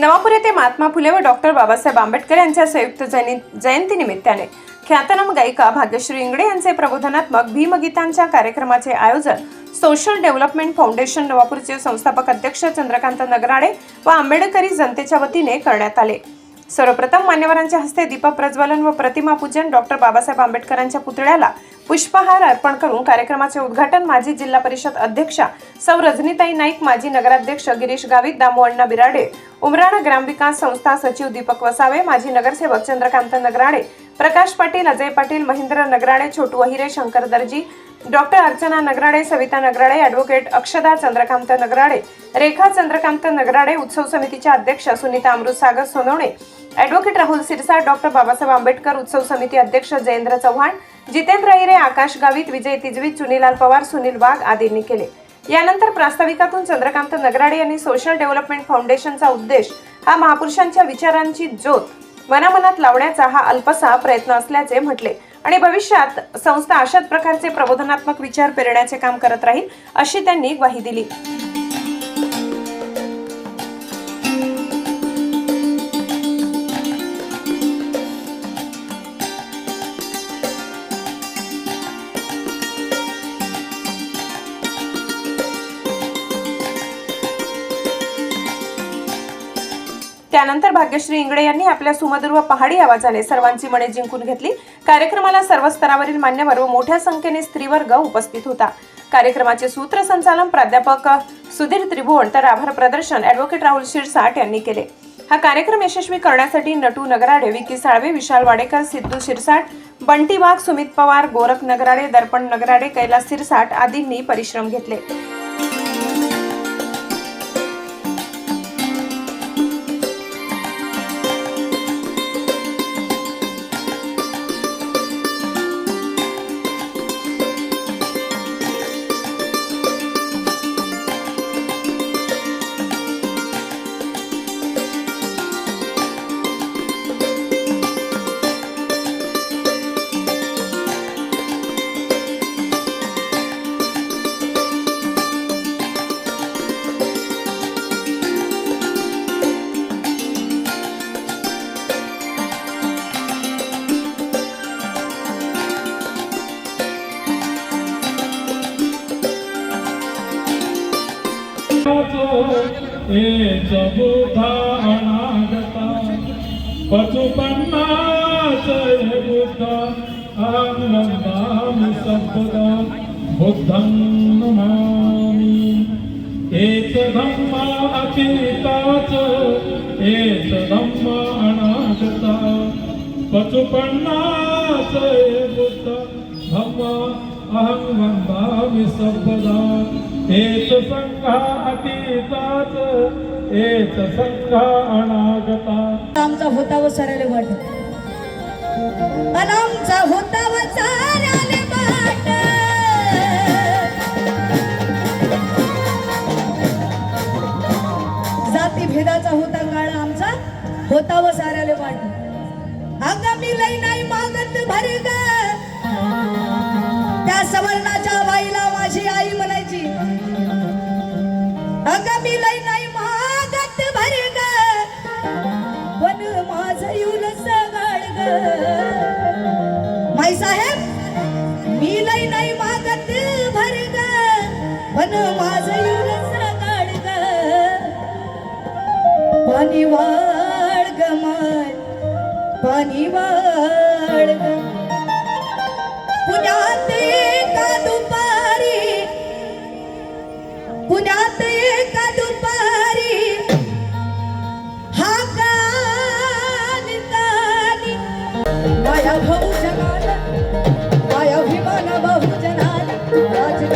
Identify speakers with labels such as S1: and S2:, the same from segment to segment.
S1: नवापूर येथे महात्मा फुले व डॉक्टर बाबासाहेब आंबेडकर यांच्या संयुक्त जयंती जयंतीनिमित्ताने ख्यातनाम गायिका भाग्यश्री इंगडे यांचे प्रबोधनात्मक भीमगीतांच्या कार्यक्रमाचे आयोजन सोशल डेव्हलपमेंट फाउंडेशन नवापूरचे संस्थापक अध्यक्ष चंद्रकांत नगराडे व आंबेडकरी जनतेच्या वतीने करण्यात आले. सर्वप्रथम मान्यवरांच्या हस्ते दीपक प्रज्वलन व प्रतिमा पूजन डॉक्टर बाबासाहेब आंबेडकरांच्या पुतळ्याला पुष्पहार अर्पण करून कार्यक्रमाचे उद्घाटन माजी जिल्हा परिषद अध्यक्षा सौ रजनीताई नाईक माजी नगराध्यक्ष गिरीश गावित दामू अण्णा बिराडे उमराणा ग्रामविकास संस्था सचिव दीपक वसावे माजी नगरसेवक चंद्रकांत नगराडे प्रकाश पाटील अजय पाटील महेंद्र नगराडे छोटू अहिरे शंकर दर्जी डॉक्टर अर्चना नगराडे सविता नगराडे ॲडव्होकेट अक्षदा चंद्रकांत नगराडे रेखा चंद्रकांत नगराडे उत्सव समितीच्या अध्यक्ष सुनीता अमृतसागर सोनवणे ॲडव्होकेट राहुल सिरसाट डॉक्टर बाबासाहेब आंबेडकर उत्सव समिती अध्यक्ष जयेंद्र चव्हाण जितेंद्र हिरे आकाश गावित विजय तिजवी चुनीलाल पवार सुनील वाघ आदींनी केले. यानंतर प्रास्ताविकातून चंद्रकांत नगराडे यांनी सोशल डेव्हलपमेंट फाउंडेशनचा उद्देश हा महापुरुषांच्या विचारांची ज्योत मनामनात लावण्याचा हा अल्पसा प्रयत्न असल्याचे म्हटले. आणि भविष्यात संस्था अशाच प्रकारचे प्रबोधनात्मक विचार पेरण्याचे काम करत राहील अशी त्यांनी ग्वाही दिली. त्यानंतर भाग्यश्री इंगळे यांनी आपल्या सुमधुर व पहाडी आवाजाने सर्वांची मने जिंकून घेतली. कार्यक्रमाला सर्व स्तरावरील मान्यवर व मोठ्या संख्येने स्त्रीवर्ग उपस्थित होता. कार्यक्रमाचे सूत्रसंचालन प्राध्यापक सुधीर त्रिभुवन तर आभार प्रदर्शन ॲडव्होकेट राहुल शिरसाट यांनी केले. हा कार्यक्रम यशस्वी करण्यासाठी नटू नगराडे विकी साळवे विशाल वाडेकर सिद्धू शिरसाट बंटी वाघ सुमित पवार गोरख नगराडे दर्पण नगराडे कैलास शिरसाट आदींनी परिश्रम घेतले.
S2: ए जबुधा अनागता पशुपन्नाच बुद्ध आनंदामि सबदा बुद्धं नमामि। एच धम्मा अतीताच एच धम्मा अनागता। पशुपन्नाच बुद्ध धम्मा अहं वन्दामि सर्वदा एच संघा अतीताच एच संघा अनागता.
S3: आमचा होता व सराले वाट. आमचा होता व सराले वाट. जाती भेदाचा होता काळ आमचा होता व साऱ्याले वाट. आगामी लई नाही मागत भरग. त्या सवर्णाच्या बाईला माझी आई म्हणायची आगामी लई नाही मागत भरग. पण माझ येऊन सगळ ग माई साहेब मी लई नाही मागत भर ग पण माझ येऊन सगळ ग पाणी वाळ ग माय पाणी वाळ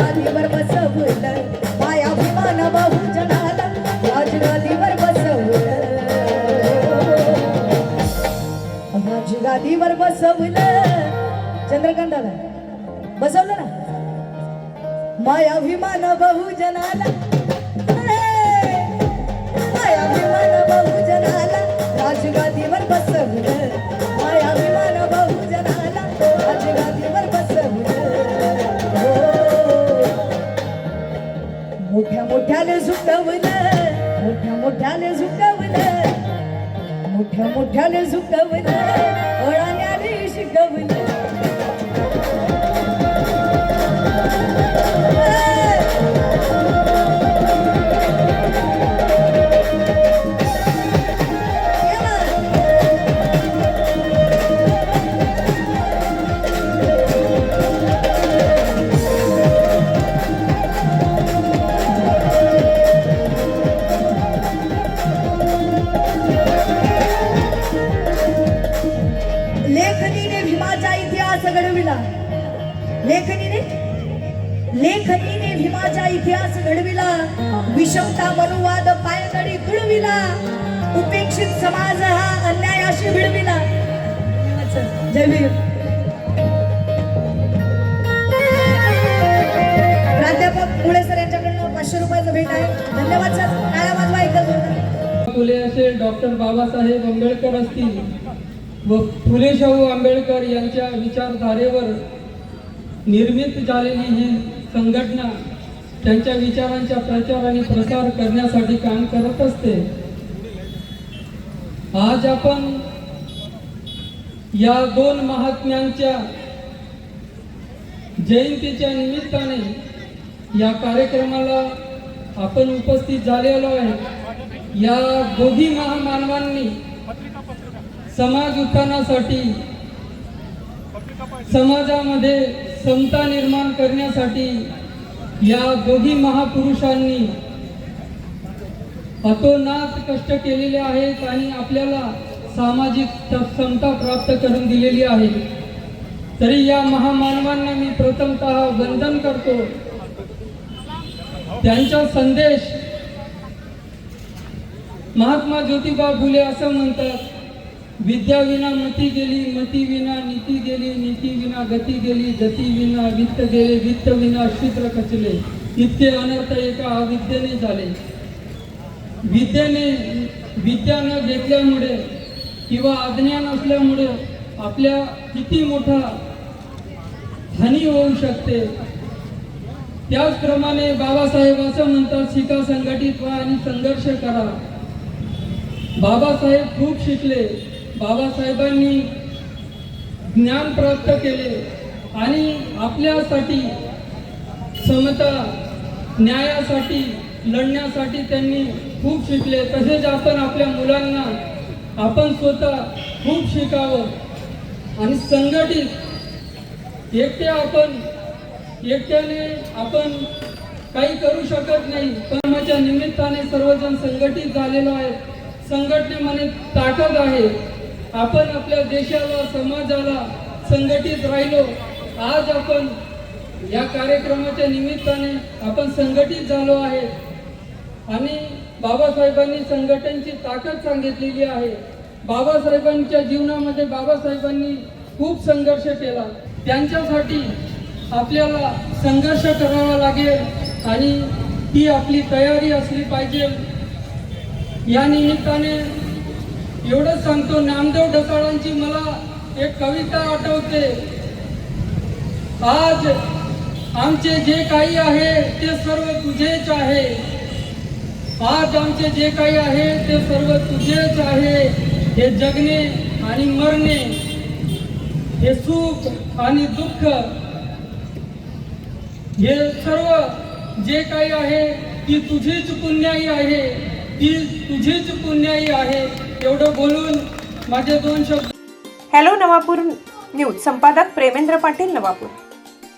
S3: राजगादीवर बसवलं. माया अभिमान राजगादीवर बसवलं. राजगादीवर बसवलं. चंद्रकांत दादा बसवलं ना? माया अभिमान मोठ्या मोठ्याने सुकवलं फळाने शिकवलं. इतिहास घडविला लेखनीने लेखनीने भीमाचा इतिहास घडविला. विषमता मनुवाद पायदळी तुळविला उपेक्षित समाज हा अन्यायाशी भिडविला. जय भीम. प्राध्यापक मुळे सर यांच्याकडनं पाचशे रुपयाचं भेट आहे. धन्यवाद सर. काळा वाजवा ऐकत
S4: फुले असेल डॉक्टर बाबासाहेब आंबेडकर असतील. व फुले शाहू आंबेडकर यांच्या विचारधारेवर निर्मित झालेली ही संघटना त्यांच्या विचारांचा प्रचार आणि प्रसार करण्यासाठी काम करत असते. आज आपण या दोन महात्म्यांच्या जयंतीच्या निमित्ताने या कार्यक्रमाला आपण उपस्थित झालेलो आहे. या दोघी महामानवांनी समाज उत्थानासाठी समाजामध्ये समता निर्माण करण्यासाठी या दोघी महापुरुषांनी अतोनात कष्ट केलेले आहेत आणि आपल्याला सामाजिक समता प्राप्त करून दिलेली आहे. तरी या महामानवांना मी प्रथमतः वंदन करतो. त्यांचा संदेश महात्मा ज्योतिबा फुले असं म्हणतात विद्या विना मती गेली मती विना नीती गेली नीती विना गती गेली गती विना वित्त गेले वित्त विना शूद्र खचले. इतके अनर्थ एका अविद्येने झाले. विद्येने विद्या न घेतल्यामुळे किंवा अज्ञान असल्यामुळे आपल्या किती मोठा हानी होऊ शकते? त्याचप्रमाणे बाबासाहेब असं म्हणतात शिका संघटित व्हा आणि संघर्ष करा. बाबासाहेब खूप शिकले. बाबासाहेबांनी ज्ञान प्राप्त केले आणि आपल्यासाठी समता न्यायासाठी लढण्यासाठी त्यांनी खूप शिकले. तसेच आपण आपल्या मुलांना आपण स्वतः खूप शिकावं आणि संघटित एकटे आपण एकट्याने आपण काही करू शकत नाही. कर्माच्या निमित्ताने सर्वजण संघटित झालेलो आहे संघटनेमध्ये ताकद आहे. आपण आपल्या देशाला समाजाला संघटित राहिलो आज आपण या कार्यक्रमाच्या निमित्ताने आपण संघटित झालो आहे. आणि बाबासाहेबांनी संघटनेची ताकद सांगितलेली आहे. बाबासाहेबांच्या जीवनामध्ये बाबासाहेबांनी खूप संघर्ष केला. त्यांच्यासाठी आपल्याला संघर्ष करावा लागेल आणि ती आपली तयारी असली पाहिजे. या निमित्ताने एवढंच सांगतो नामदेव ढसाळांची मला एक कविता आठवते. आज आमचे जे काही आहे ते सर्व तुझेच आहे. आज आमचे जे काही आहे ते सर्व तुझेच आहे. हे जगणे आणि मरणे हे सुख आणि दुःख हे सर्व जे काही आहे ती तुझीच पुण्याई आहे ती तुझीच पुण्याई आहे. एवढं बोलून माझे दोन शब्द
S1: हॅलो नवापूर न्यूज संपादक प्रेमेंद्र पाटील नवापूर.